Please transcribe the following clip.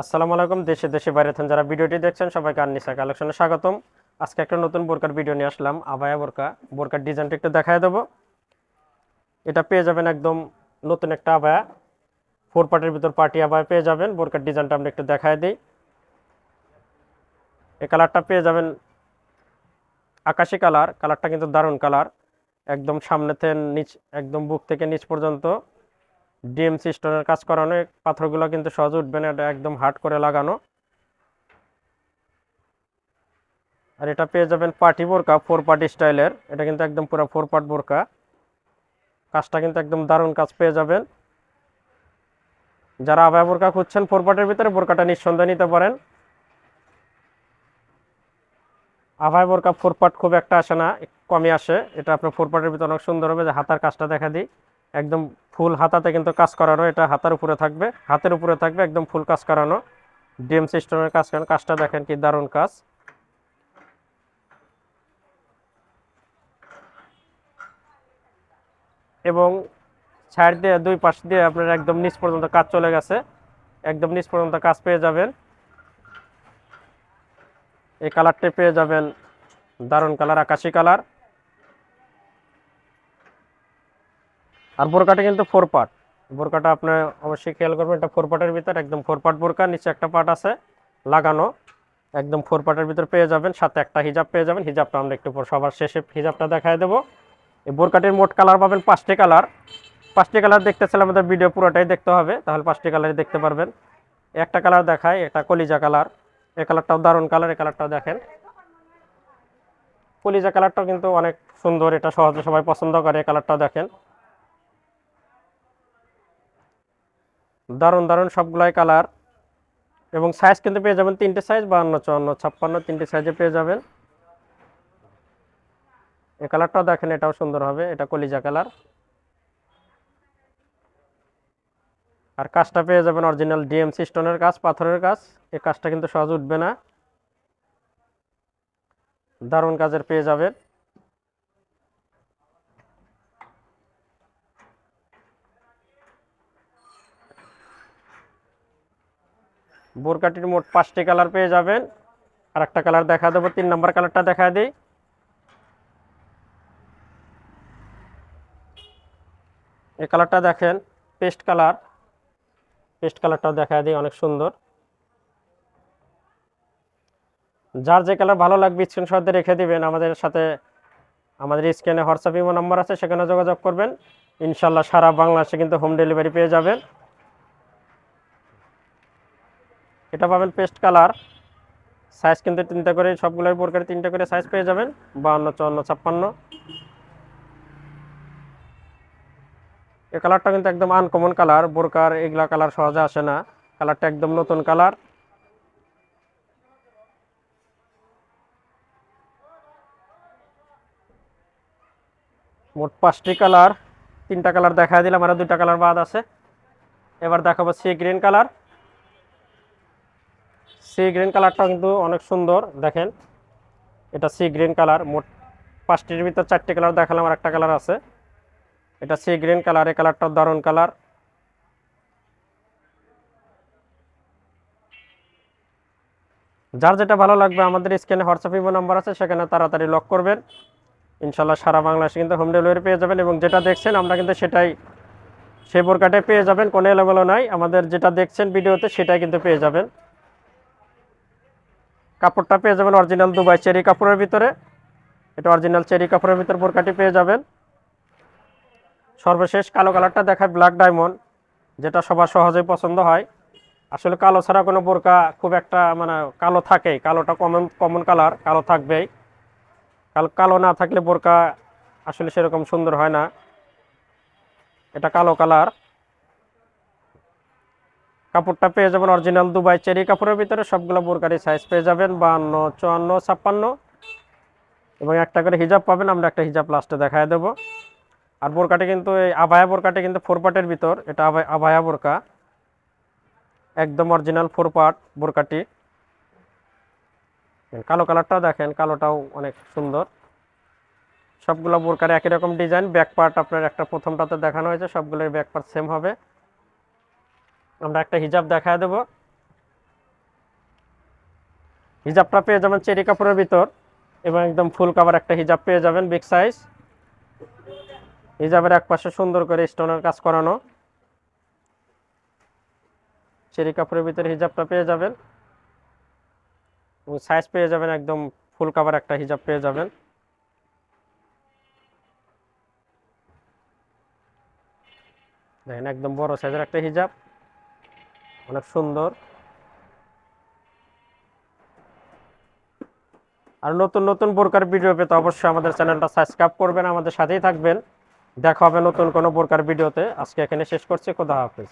আসসালামু আলাইকুম, দেশে দেশে বাইরে থেকে যারা ভিডিওটি দেখছেন, সবাইকে আননিসা কালেকশনে স্বাগতম। আজকে একটা নতুন বোরকার ভিডিও নিয়ে আসলাম, আবায়া বোরকা। বোরকার ডিজাইনটা একটু দেখায় দেবো। এটা পেয়ে যাবেন একদম নতুন একটা আবায়া। ফোর পার্টের ভিতর পার্টি আবায়া পেয়ে যাবেন, বোরকার ডিজাইনটা আমরা একটু দেখায় দিই। এই কালারটা পেয়ে যাবেন আকাশি কালার, কালারটা কিন্তু দারুণ কালার। একদম সামনে থেকে নিচ, একদম বুক থেকে নিচ পর্যন্ত। ডিএমসি স্টোনের কাজ করানো পাথরগুলো কিন্তু সহজে উঠবে না, এটা একদম হার্ড করে লাগানো। আর এটা পেয়ে যাবেন পার্টি বোরকা, ফোর পার্টি স্টাইলের, এটা কিন্তু একদম পুরো ফোর পার্ট বোরকা। কাজটা কিন্তু একদম দারুণ কাজ পেয়ে যাবেন। যারা আবায় বোরকা খুঁজছেন, ফোর পার্টের ভিতরে বোরকাটা নিঃসন্দেহে নিতে পারেন। আভাই বোরকা ফোর পার্ট খুব একটা আসে না, কমই আসে। এটা আপনার ফোর পার্টের ভিতরে অনেক সুন্দর হবে, যে হাতার কাজটা দেখা দিই। একদম ফুল হাতাতে কিন্তু কাজ করানো, এটা হাতার উপরে থাকবে, হাতের উপরে থাকবে একদম ফুল কাজ করানো। ডিএম সিস্টেমের কাজ করেন, কাজটা দেখেন কি দারুণ কাজ। এবং সাইড দিয়ে দুই পাশ দিয়ে আপনার একদম নিচ পর্যন্ত কাজ চলে গেছে, একদম নিচ পর্যন্ত কাজ পেয়ে যাবেন। এই কালারটা পেয়ে যাবেন দারুণ কালার, আকাশি কালার। আর বোরকাটা কিন্তু ফোর পার্ট বোরকাটা আপনার অবশ্যই খেয়াল করবেন, এটা ফোর পার্টের ভিতর, একদম ফোর পার্ট বোরকা, নিচে একটা পার্ট আছে লাগানো। একদম ফোর পার্টের ভিতর পেয়ে যাবেন, সাথে একটা হিজাব পেয়ে যাবেন। হিজাবটা আমরা একটু পর সবার শেষে হিজাবটা দেখায় দেবো। এই বোরকাটির মোট কালার পাবেন পাঁচটি কালার পাঁচটি কালার দেখতে চাইলে আমাদের ভিডিও পুরোটাই দেখতে হবে, তাহলে পাঁচটি কালারই দেখতে পারবেন। একটা কালার দেখায় একটা কলিজা কালার এই কালারটাও দারুণ কালার এই কালারটাও দেখেন। কলিজা কালারটাও কিন্তু অনেক সুন্দর, এটা সহজে সবাই পছন্দ করে এই কালারটাও দেখেন। দারুণ দারুণ সবগুলাই কালার এবং সাইজ কিন্তু পেয়ে যাবেন তিনটে সাইজ বাহান্ন, চুয়ান্ন, ছাপ্পান্ন, তিনটে সাইজে পেয়ে যাবেন। এই কালারটাও দেখেন, এটাও সুন্দর হবে, এটা কলিজা কালার আর কাজটা পেয়ে যাবেন অরিজিনাল ডিএমসি স্টোনের কাজ, পাথরের কাজ। এই কাজটা কিন্তু সহজ উঠবে না। দারুণ কাজের পেয়ে যাবেন। বোরকাটির মোট পাঁচটি কালার পেয়ে যাবেন। আর একটা কালার দেখা দেবো, তিন নম্বর কালারটা দেখা দিই। এই কালারটা দেখেন, পেস্ট কালার। পেস্ট কালারটাও দেখা দিই, অনেক সুন্দর। যার যে কালার ভালো লাগবে স্ক্রিনশট রেখে দিবেন। আমাদের সাথে, আমাদের স্ক্রিনে হোয়াটসঅ্যাপ ইমো নাম্বার আছে, সেখানে যোগাযোগ করবেন। ইনশাল্লাহ সারা বাংলাদেশে কিন্তু হোম ডেলিভারি পেয়ে যাবেন। এটা পাবেন পেস্ট কালার। সাইজ কিন্তু তিনটা করে সবগুলোর বোরকারে তিনটা করে সাইজ পেয়ে যাবেন। বাহান্ন, চুয়ান্ন, ছাপ্পান্ন। এই কালারটা কিন্তু একদম আনকমন কালার, বোরকার এগুলা কালার সহজে আসে না। কালারটা একদম নতুন কালার। মোট পাঁচটি কালার, তিনটা কালার দেখা দিলাম, আর দুইটা কালার বাদ আছে। এবার দেখাবো sea green colour. Sea green কালারটাও কিন্তু অনেক সুন্দর, দেখেন। এটা সি গ্রিন কালার, মোট পাঁচটির ভিতর চারটি কালার দেখালাম, আর একটা কালার আছে। এটা সি গ্রিন কালার এই কালারটাও দারুণ কালার। যার যেটা ভালো লাগবে, আমাদের স্ক্রিনে হোয়াটসঅ্যাপ ইমো নাম্বার আছে, সেখানে তাড়াতাড়ি লক করবেন। ইনশাল্লাহ সারা বাংলাদেশে কিন্তু হোম ডেলিভারি পেয়ে যাবেন, এবং যেটা দেখছেন, আমরা কিন্তু সেটাই সেই বোরকাটে পেয়ে যাবেন, কোনো এলোমেলো নাই। আমাদের যেটা দেখছেন ভিডিওতে, সেটাই কিন্তু পেয়ে যাবেন। কাপড়টা পেয়ে যাবেন অরিজিনাল দুবাই চেরি কাপড়ের ভিতরে। এটা অরিজিনাল চেরি কাপড়ের ভিতরে বোরকাটি পেয়ে যাবেন। সর্বশেষ কালো কালারটা দেখায় ব্ল্যাক ডায়মন্ড যেটা সবার সহজেই পছন্দ হয়। আসলে কালো ছাড়া কোনো বোরকা খুব একটা মানে কালো থাকেই। কালোটা কমন কমন কালার কালো থাকবেই। কালো কালো না থাকলে বোরকা আসলে সেরকম সুন্দর হয় না। এটা কালো কালার। কাপড়টা পেয়ে যাবেন অরিজিনাল দুবাই চেরি কাপড়ের ভিতরে। সবগুলো বোরকারি সাইজ পেয়ে যাবেন বাহান্ন চুয়ান্ন, ছাপ্পান্ন। এবং একটা করে হিজাব পাবেন, আমরা একটা হিজাব লাস্টে দেখায় দেবো। আর বোরকাটি কিন্তু এই আভায়া বোরকাটি কিন্তু ফোর পার্টের ভিতর। এটা আভায়া বোরকা একদম অরিজিনাল ফোর পার্ট বোরকাটি কালো কালারটাও দেখেন, কালোটাও অনেক সুন্দর। সবগুলো বোরকার একই রকম ডিজাইন ব্যাক পার্ট আপনার একটা প্রথমটাতে দেখানো হয়েছে, সবগুলোর ব্যাক পার্ট সেম হবে। আমরা একটা হিজাব দেখায় দেবো। হিজাবটা পেয়ে যাবেন চেরি কাপড়ের ভিতর এবং একদম ফুল কাভার একটা হিজাব পেয়ে যাবেন বিগ সাইজ হিজাবের এক পাশে সুন্দর করে স্টোনের কাজ করানো। চেরি কাপড়ের ভিতরে হিজাবটা পেয়ে যাবেন। সাইজ পেয়ে যাবেন, একদম ফুল কাভার একটা হিজাব পেয়ে যাবেন। দেখেন, একদম বড় সাইজের একটা হিজাব। অনেক সুন্দর। আর নতুন নতুন বোরকার ভিডিও পেতে অবশ্যই আমাদের চ্যানেলটা সাবস্ক্রাইব করবেন, আমাদের সাথেই থাকবেন। দেখা হবে নতুন কোনো বোরকার ভিডিওতে। আজকে এখানে শেষ করছি, খোদা হাফেজ।